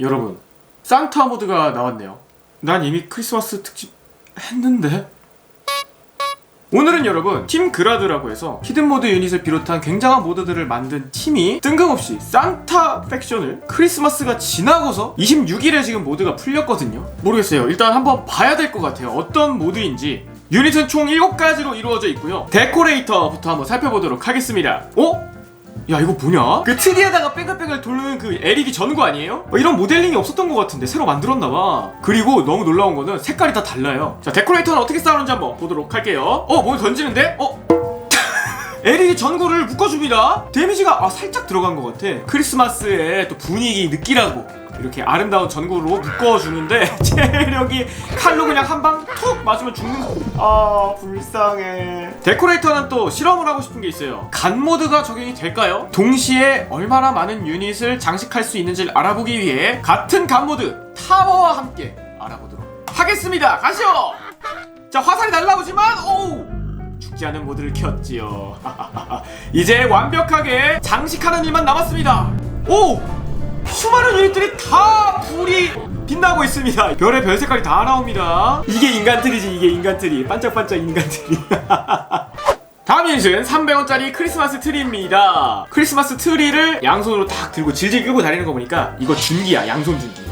여러분 산타 모드가 나왔네요. 난 이미 크리스마스 특집 했는데? 오늘은 여러분 팀 그라드라고 해서 히든 모드 유닛을 비롯한 굉장한 모드들을 만든 팀이 뜬금없이 산타 팩션을 크리스마스가 지나고서 26일에 지금 모드가 풀렸거든요. 모르겠어요. 일단 한번 봐야 될 것 같아요. 어떤 모드인지. 유닛은 총 7가지로 이루어져 있고요. 데코레이터부터 한번 살펴보도록 하겠습니다. 어? 야 이거 뭐냐? 그 트리에다가 뺑글뺑글 돌리는 그 LED 전구 아니에요? 어, 이런 모델링이 없었던 것 같은데 새로 만들었나봐 그리고 너무 놀라운 거는 색깔이 다 달라요 자 데코레이터는 어떻게 싸우는지 한번 보도록 할게요 어? 뭘 던지는데? 어? LED 전구를 묶어줍니다 데미지가 아, 살짝 들어간 것 같아 크리스마스의 또 분위기 느끼라고 이렇게 아름다운 전구로 묶어주는데 체력이 칼로 그냥 한 방 툭 맞으면 죽는 아 불쌍해. 데코레이터는 또 실험을 하고 싶은 게 있어요. 간 모드가 적용이 될까요? 동시에 얼마나 많은 유닛을 장식할 수 있는지를 알아보기 위해 같은 간 모드 타워와 함께 알아보도록 하겠습니다. 가시오! 자 화살이 날라오지만 오우! 죽지 않은 모드를 켰지요. 이제 완벽하게 장식하는 일만 남았습니다. 오 수많은 유닛들이 다 불이 빛나고 있습니다. 별의 별 색깔이 다 나옵니다. 이게 인간 트리지 이게 인간 트리. 반짝반짝 인간 트리. 다음 유닛은 300원짜리 크리스마스 트리입니다. 크리스마스 트리를 양손으로 딱 들고 질질 끌고 다니는 거 보니까 이거 준기야 양손 준기.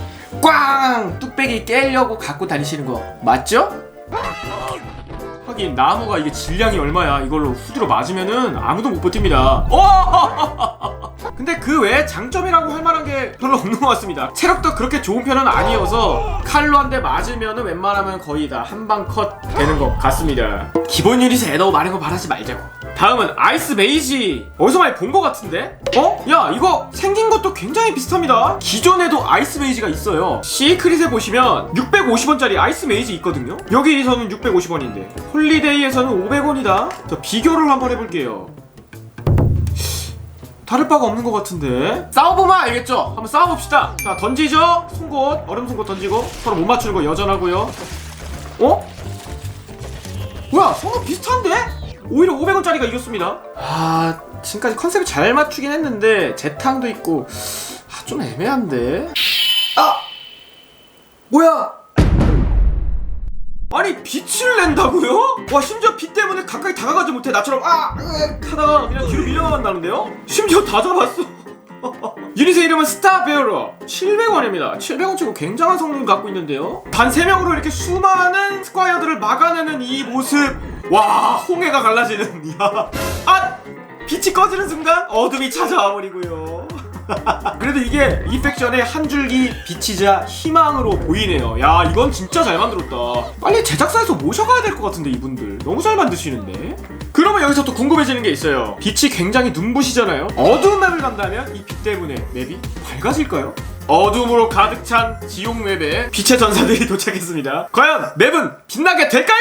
꽝! 뚝배기 깨려고 갖고 다니시는 거 맞죠? 하긴 나무가 이게 질량이 얼마야? 이걸로 후드로 맞으면은 아무도 못 버팁니다. 오! 근데 그 외에 장점이라고 할 만한 게 별로 없는 것 같습니다. 체력도 그렇게 좋은 편은 아니어서 칼로 한 대 맞으면은 웬만하면 거의 다 한 방 컷 되는 것 같습니다. 기본 유닛에 너무 많은 거 바라지 말자고 다음은 아이스 메이지. 어디서 많이 본 것 같은데? 어? 야 이거 생긴 것도 굉장히 비슷합니다. 기존에도 아이스 메이지가 있어요. 시크릿에 보시면 650원짜리 아이스 메이지 있거든요. 여기서는 650원인데 홀리데이에서는 500원이다. 자 비교를 한번 해볼게요. 다를 바가 없는 것 같은데? 싸워보면 알겠죠? 한번 싸워봅시다. 자 던지죠? 송곳. 얼음 송곳 던지고 서로 못 맞추는 거 여전하고요. 어? 뭐야 서로 비슷한데? 오히려 500원짜리가 이겼습니다 아 지금까지 컨셉을 잘 맞추긴 했는데 재탕도 있고 아, 좀 애매한데 아! 뭐야 아니 빛을 낸다고요? 와 심지어 빛 때문에 가까이 다가가지 못해 나처럼 아! 으악 하다가 그냥 뒤로 밀려나간다는데요? 심지어 다 잡았어 유닛의 이름은 스타베어러. 700원입니다. 700원 치고 굉장한 성능 갖고 있는데요. 단 3명으로 이렇게 수많은 스kwa이어들을 막아내는 이 모습. 와 홍해가 갈라지는. 야. 아! 빛이 꺼지는 순간 어둠이 찾아와 버리고요 그래도 이게 이펙션의 한 줄기 빛이자 희망으로 보이네요. 야, 이건 진짜 잘 만들었다. 빨리 제작사에서 모셔가야 될 것 같은데 이분들 너무 잘 만드시는데. 그러면 여기서 또 궁금해지는 게 있어요. 빛이 굉장히 눈부시잖아요. 어두운 맵을 간다면 이 빛 때문에 맵이 밝아질까요? 어둠으로 가득 찬 지옥 맵에 빛의 전사들이 도착했습니다. 과연 맵은 빛나게 될까요?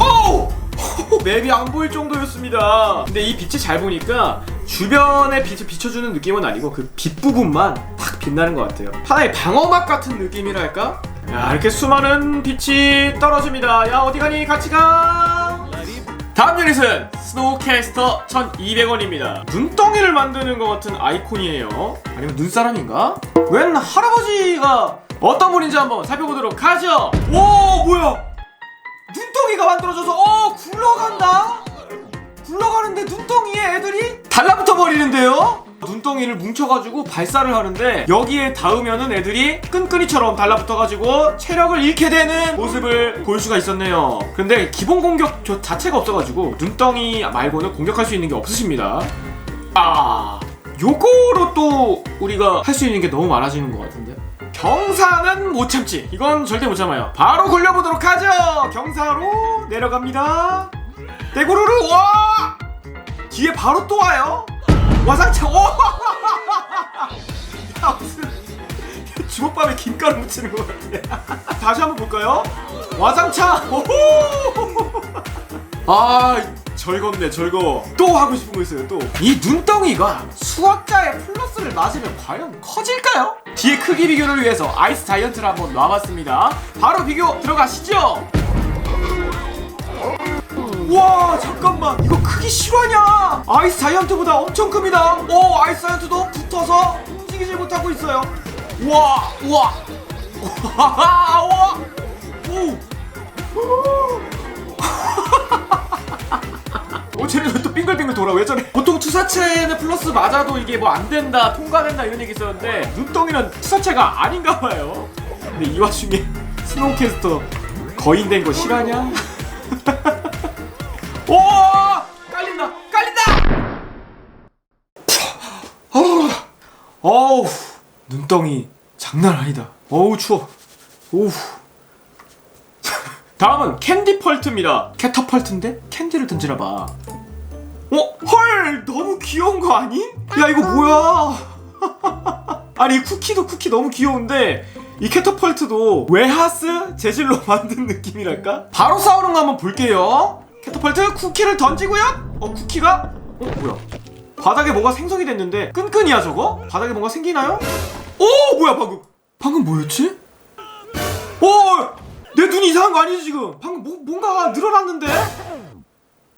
오! 맵이 안 보일 정도였습니다. 근데 이 빛이 잘 보니까 주변에 빛을 비춰주는 느낌은 아니고 그 빛 부분만 탁 빛나는 것 같아요. 하나의 방어막 같은 느낌이랄까? 야, 이렇게 수많은 빛이 떨어집니다. 야, 어디 가니? 같이 가! 다음 유닛은 스노우캐스터 1200원입니다. 눈덩이를 만드는 것 같은 아이콘이에요. 아니면 눈사람인가? 웬 할아버지가 어떤 분인지 한번 살펴보도록 하죠. 오, 뭐야? 눈덩이가 만들어져서 어 굴러간다 굴러가는데 눈덩이에 애들이 달라붙어 버리는데요? 눈덩이를 뭉쳐가지고 발사를 하는데 여기에 닿으면은 애들이 끈끈이처럼 달라붙어가지고 체력을 잃게 되는 모습을 볼 수가 있었네요. 근데 기본 공격 저 자체가 없어가지고 눈덩이 말고는 공격할 수 있는 게 없으십니다. 아 요거로 또 우리가 할 수 있는 게 너무 많아지는 것 같은데? 경사는 못 참지. 이건 절대 못 참아요. 바로 굴려보도록 하죠! 경사로 내려갑니다. 대구르르 와 뒤에 바로 또 와요. 와상창 오! 야, 무슨 주먹밥에 김가루 묻히는 것 같아. 다시 한번 볼까요? 와상창 오아 즐겁네 즐거워 또 하고 싶은 거 있어요 또. 이 눈덩이가 수학자의 플러스를 맞으면 과연 커질까요? 뒤에 크기 비교를 위해서 아이스 자이언트를 한번 놔봤습니다. 바로 비교 들어가시죠 와 잠깐만. 이거 크기 실화냐? 아이스 자이언트보다 엄청 큽니다. 오 아이스 자이언트도 붙어서 움직이질 못하고 있어요. 우와 우와. 우와. 우와 오. 어, 쟤네 왜또 빙글빙글 돌아. 왜 저래? 보통 투사체는 플러스 맞아도 이게 뭐 안 된다 통과된다 이런 얘기 있었는데 눈덩이는 투사체가 아닌가 봐요. 근데 이 와중에 스노우캐스터 거인 된 거 실화냐? 오 깔린다 깔린다! 어우 어우 눈덩이 장난 아니다. 어우 추워. 오우. 다음은 캔디 펄트입니다. 캐터펄트인데? 캔디를 던지나 봐. 어? 헐 너무 귀여운 거 아니? 야 이거 뭐야? 아니 이 쿠키도 쿠키 너무 귀여운데 이 캐터펄트도 웨하스 재질로 만든 느낌이랄까? 바로 싸우는 거 한번 볼게요 캐터펄트 쿠키를 던지고요 어 쿠키가? 어 뭐야 바닥에 뭐가 생성이 됐는데 끈끈이야 저거? 바닥에 뭔가 생기나요? 오 뭐야 방금 방금 뭐였지? 오! 내 눈이 이상한 거 아니지 지금? 방금 뭐, 뭔가가 늘어났는데?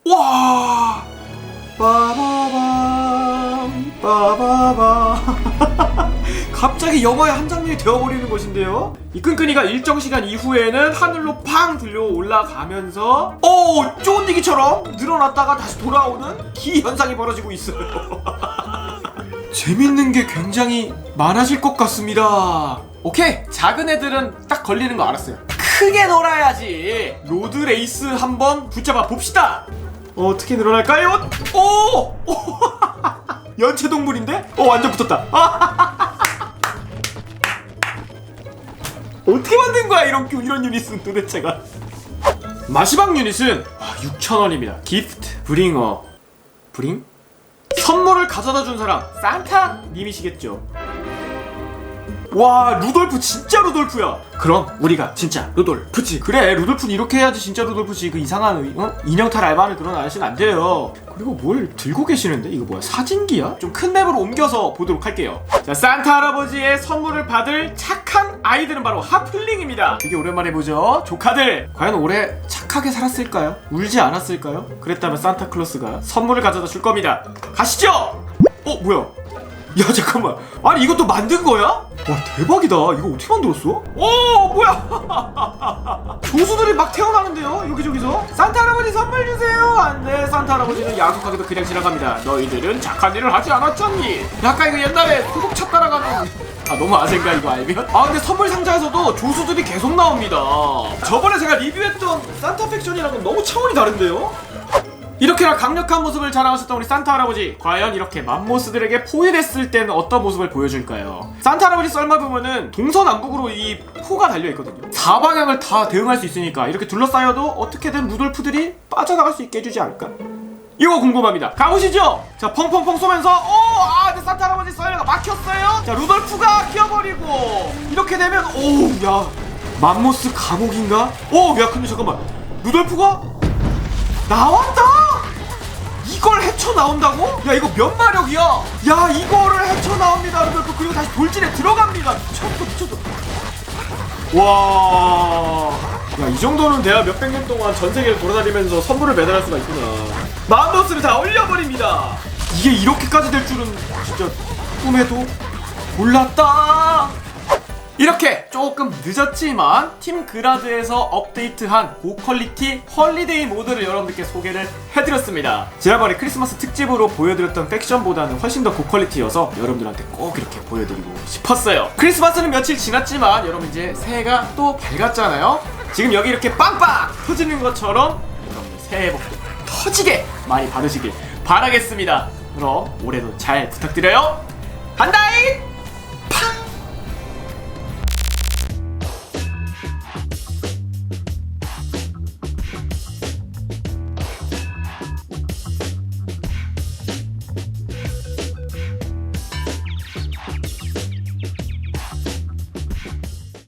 와! 빠바밤 빠바밤 갑자기 영화의 한 장면이 되어버리는 것인데요? 이 끈끈이가 일정 시간 이후에는 하늘로 팡 들려 올라가면서 오! 쫀디기처럼 늘어났다가 다시 돌아오는 기 현상이 벌어지고 있어요 재밌는 게 굉장히 많아질 것 같습니다. 오케이 작은 애들은 딱 걸리는 거 알았어요. 크게 놀아야지. 로드 레이스 한번 붙잡아 봅시다. 어, 어떻게 늘어날까요? 오! 오! 연체 동물인데? 어 완전 붙었다. 어떻게 만든 거야 이런 이런 유닛은 도대체가? 마지막 유닛은 6,000원입니다. 기프트 브링어 브링? 선물을 가져다 준 사람 산타 님이시겠죠. 와 루돌프 진짜 루돌프야. 그럼 우리가 진짜 루돌프지. 그래 루돌프는 이렇게 해야지 진짜 루돌프지. 그 이상한 어? 인형탈 알바를 그런 아저씨는 안 돼요. 그리고 뭘 들고 계시는데 이거 뭐야 사진기야? 좀 큰 맵으로 옮겨서 보도록 할게요. 자 산타 할아버지의 선물을 받을 착한 아이들은 바로 하플링입니다. 되게 오랜만에 보죠. 조카들 과연 올해 착하게 살았을까요? 울지 않았을까요? 그랬다면 산타클로스가 선물을 가져다 줄 겁니다. 가시죠. 어 뭐야? 야 잠깐만. 아니 이것도 만든 거야? 와 대박이다. 이거 어떻게 만들었어? 오 뭐야? 조수들이 막 태어나는데요 여기저기서? 산타 할아버지 선물 주세요. 안돼. 산타 할아버지는 야속하게도 그냥 지나갑니다. 너희들은 착한 일을 하지 않았잖니. 약간 이거 옛날에 소독차 따라가는 아 너무 아생가 이거 알면? 아 근데 선물 상자에서도 조수들이 계속 나옵니다. 저번에 제가 리뷰했던 산타 팩션이랑은 너무 차원이 다른데요? 이렇게나 강력한 모습을 자랑하셨던 우리 산타 할아버지 과연 이렇게 맘모스들에게 포위됐을 때는 어떤 모습을 보여줄까요? 산타 할아버지 썰마 보면은 동서남북으로 이 포가 달려있거든요 사방향을 다 대응할 수 있으니까 이렇게 둘러싸여도 어떻게든 루돌프들이 빠져나갈 수 있게 해주지 않을까? 이거 궁금합니다 가보시죠 자 펑펑펑 쏘면서 오아 근데 산타 할아버지 썰매가 막혔어요 자 루돌프가 끼어버리고 이렇게 되면 오야 맘모스 감옥인가? 오야 근데 잠깐만 루돌프가 나왔다! 이걸 헤쳐나온다고? 야 이거 몇 마력이야? 야 이거를 헤쳐나옵니다 여러분 그리고 다시 돌진에 들어갑니다. 미쳤어 미쳤어. 와 야 이 정도는 돼야 몇백 년 동안 전 세계를 돌아다니면서 선물을 매달할 수가 있구나. 마음모스를 다 올려버립니다. 이게 이렇게까지 될 줄은 진짜 꿈에도 몰랐다 이렇게 조금 늦었지만 팀 그라드에서 업데이트한 고퀄리티 헐리데이 모드를 여러분들께 소개를 해드렸습니다. 지난번에 크리스마스 특집으로 보여드렸던 팩션보다는 훨씬 더 고퀄리티여서 여러분들한테 꼭 이렇게 보여드리고 싶었어요. 크리스마스는 며칠 지났지만 여러분 이제 새해가 또 밝았잖아요. 지금 여기 이렇게 빵빵 터지는 것처럼 여러분들 새해 복도 터지게 많이 받으시길 바라겠습니다. 그럼 올해도 잘 부탁드려요. 간다잇!